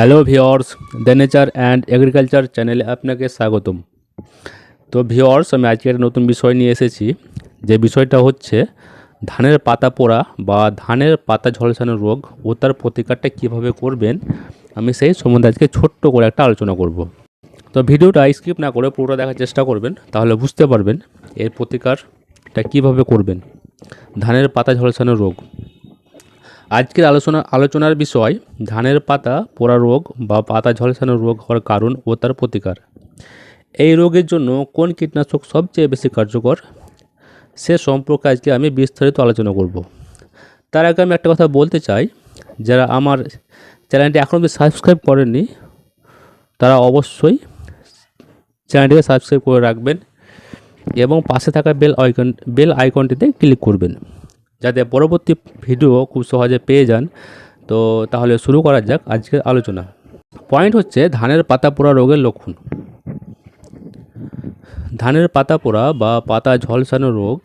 Hello viewers the nature and agriculture চ্যানেলে আপনাকে স্বাগতম। তো ভিওর্স আমি আজকে একটা নতুন বিষয় নিয়ে এসেছি। যে বিষয়টা হচ্ছে ধানের পাতা পোড়া বা ধানের পাতা ঝলসানো রোগ ও তার প্রতিকারটা কীভাবে করবেন, আমি সেই সম্বন্ধে আজকে ছোট্ট করে একটা আলোচনা করব। তো ভিডিওটা স্কিপ না করে পুরোটা দেখার চেষ্টা করবেন, তাহলে বুঝতে পারবেন এর প্রতিকারটা কীভাবে করবেন। ধানের পাতা ঝলসানো রোগ। আজকের আলোচনা আলোচনার বিষয়, ধানের পাতা পোড়া রোগ বা পাতা ঝলসানো রোগ হওয়ার কারণ ও তার প্রতিকার। এই রোগের জন্য কোন কীটনাশক সবচেয়ে বেশি কার্যকর? সে সম্পর্কে আজকে আমি বিস্তারিত আলোচনা করব। তার আগে আমি একটা কথা বলতে চাই, যারা আমার চ্যানেলটি এখনও অবধি সাবস্ক্রাইব করেননি, তারা অবশ্যই চ্যানেলটিকে সাবস্ক্রাইব করে রাখবেন এবং পাশে থাকা বেল আইকন বেল আইকনটিতে ক্লিক করবেন। যাতে পরবর্তী ভিডিও খুব সহজে পেয়ে যান। তো তাহলে শুরু করা যাক আজকের আলোচনা। পয়েন্ট হচ্ছে ধানের পাতা পোড়া রোগের লক্ষণ। ধানের পাতা পোড়া বা পাতা ঝলসানো রোগ,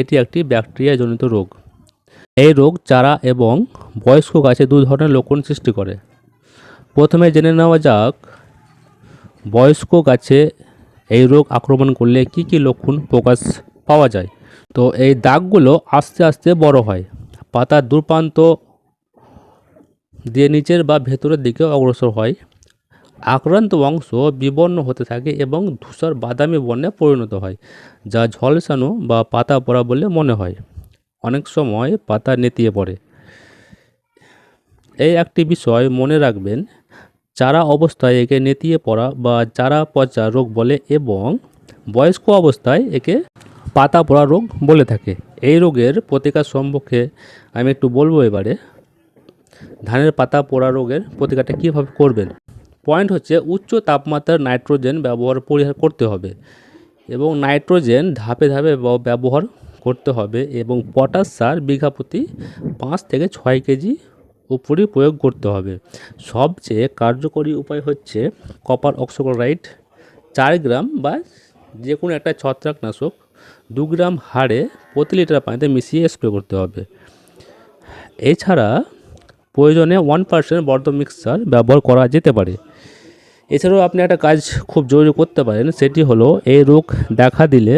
এটি একটি ব্যাকটেরিয়াজনিত রোগ। এই রোগ চারা এবং বয়স্ক গাছে দু ধরনের লক্ষণ সৃষ্টি করে। প্রথমে জেনে নেওয়া যাক, বয়স্ক গাছে এই রোগ আক্রমণ করলে কি কি লক্ষণ প্রকাশ পাওয়া যায়। তো এই দাগগুলো আস্তে আস্তে বড় হয়। পাতার দুপ্রান্ত দিয়ে নিচের বা ভেতরের দিকে অগ্রসর হয়। আক্রান্ত অংশ বিবর্ণ হতে থাকে এবং ধূসর বাদামি বর্ণে পরিণত হয়, যা ঝলসানো বা পাতা পড়া বলে মনে হয়। অনেক সময় পাতা নেতিয়ে পড়ে। এই একটি বিষয় মনে রাখবেন, চারা অবস্থায় একে নেতিয়ে পড়া বা চারা পচা রোগ বলে এবং বয়স্ক অবস্থায় একে পাতা পোড়া রোগ বলে থাকে। এই রোগের প্রতিকার সম্পর্কে আমি একটু বলব এবারে। ধানের পাতা পোড়া রোগের প্রতিকারটা কীভাবে করবেন? পয়েন্ট হচ্ছে উচ্চ তাপমাত্রার নাইট্রোজেন ব্যবহার পরিহার করতে হবে এবং নাইট্রোজেন ধাপে ধাপে ব্যব- ব্যবহার করতে হবে এবং পটাশ সার বিঘা প্রতি পাঁচ থেকে ছয় কেজি উপরই প্রয়োগ করতে হবে। সবচেয়ে কার্যকরী উপায় হচ্ছে কপার অক্সোক্লোরাইড চার গ্রাম বা যে কোনো একটা ছত্রাকনাশক দু গ্রাম হাড়ে প্রতি লিটার পানিতে মিশিয়ে স্প্রে করতে হবে। এছাড়া প্রয়োজনে ওয়ান পার্সেন্ট বর্ধ মিক্সচার ব্যবহার করা যেতে পারে। এছাড়াও আপনি একটা কাজ খুব জরুরি করতে পারেন, সেটি হলো এই রোগ দেখা দিলে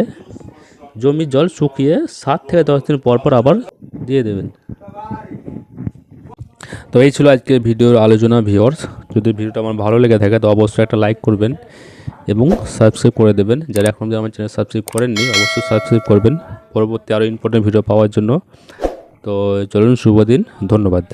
জমির জল শুকিয়ে সাত থেকে দশ দিন পর পর আবার দিয়ে দেবেন। তো এই ছিল আজকের ভিডিওর আলোচনা ভিওর্স যদি ভিডিওটা আমার ভালো লেগে থাকে, তো অবশ্যই একটা লাইক করবেন। এবং সাবস্ক্রাইব করে দেবেন। যারা এখন আমার চ্যানেল সাবস্ক্রাইব করেননি, অবশ্যই সাবস্ক্রাইব করবেন। পরবর্তী আরও ইম্পর্টেন্ট ভিডিও পাওয়ার জন্য। তো চলুন, শুভ দিন। ধন্যবাদ।